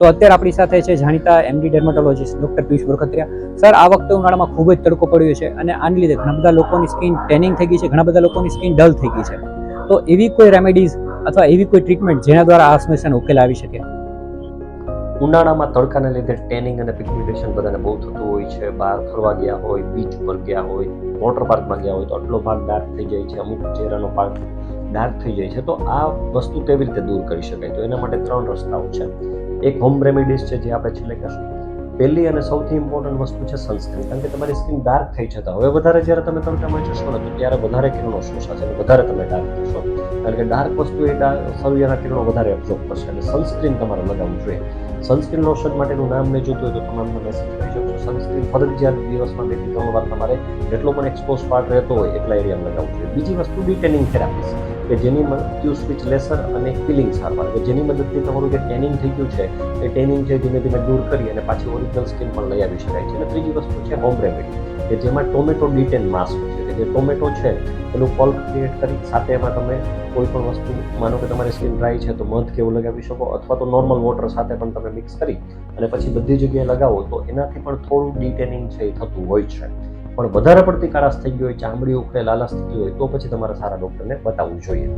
તો અત્યારે આપણી સાથે છે જાણીતા MD dermatologist doctor Piyush Barkhatriya. Sir આ વખતે ઉનાળામાં ખૂબ જ તડકો પડ્યો છે અને આને લીધે ઘણા બધા લોકોની સ્કિન ટેનિંગ થઈ ગઈ છે, ઘણા બધા લોકોની સ્કિન ડલ થઈ ગઈ છે. તો એવી કોઈ રેમેડીઝ અથવા એવી કોઈ ટ્રીટમેન્ટ જેના દ્વારા આ સમસ્યાનો ઉકેલ આવી શકે? ઉનાળામાં તડકાને લીધે ટેનિંગ અને પિગમેન્ટેશન બધાને બહુ થતું હોય છે. બહાર ફરવા ગયા હોય બીચ પર ગયા હોય વોટર પાર્કમાં ગયા હોય તો આટલો ભાગ ડાર્ક થઈ જાય છે, અમુક ચહેરાનો ભાગ ડાર્ક થઈ જાય છે. તો આ વસ્તુ કેવી રીતે દૂર કરી શકાય? તો એના માટે ત્રણ રસ્તાઓ છે. એક હોમ રેમેડીઝ છે જે આપણે છેલ્લે કહીશું પહેલી અને સૌથી ઇમ્પોર્ટન્ટ વસ્તુ છે સનસ્ક્રીન કારણ કે તમારી સ્કિન ડાર્ક થઈ છે તો હવે વધારે જ્યારે તમે તડકામાં જશો ને, તો ત્યારે વધારે કિરણો શોષાશે અને વધારે તમે ડાર્ક થશો. કારણ કે ડાર્ક વસ્તુ એ સૂર્યના કિરણો વધારે એબ્ઝોર્બ કરશે એટલે સનસ્ક્રીન તમારે લગાવવું જોઈએ. સનસ્ક્રીન લોશન માટેનું નામ મેં જોતું હોય તો તમે અમને મેસેજ કરી શકો. સનસ્ક્રીન ફરજિયાત દિવસમાં બે ત્રણ વાર તમારે જેટલો પણ એક્સપોઝ પાર્ટ રહેતો હોય એટલા એરિયામાં લગાવવું જોઈએ. બીજી વસ્તુ ડિટેનિંગ થેરાપીસ કે જેની ક્યુ સ્વિચ લેસર અને કિલિંગ સારવાર. કે જેની મદદથી તમારું જે ટેનિંગ થઈ ગયું છે, એ ટેનિંગ છે ધીમે ધીમે દૂર કરી અને પાછી ઓરિજિનલ સ્કીન પણ લઈ આવી શકાય છે. અને ત્રીજી વસ્તુ છે હોમ રેમેડી કે જેમાં ટોમેટો ડિટેન માસ્ક છે. જે ટોમેટો છે, એનું પલ્પ ક્રિએટ કરી સાથે એમાં તમે કોઈ પણ વસ્તુ, માનો કે તમારી સ્કિન ડ્રાય છે તો મધ કેવું લગાવી શકો અથવા તો નોર્મલ વોટર સાથે પણ તમે મિક્સ કરી અને પછી બધી જગ્યાએ લગાવો તો એનાથી પણ થોડું ડિટેનિંગ છે એ થતું હોય છે. પણ વધારે પડતી કાળાશ થઈ ગઈ હોય, ચામડી ઉખડે, લાલાશ થતી હોય, તો પછી તમારે સારા ડૉક્ટરને બતાવવું જોઈએ.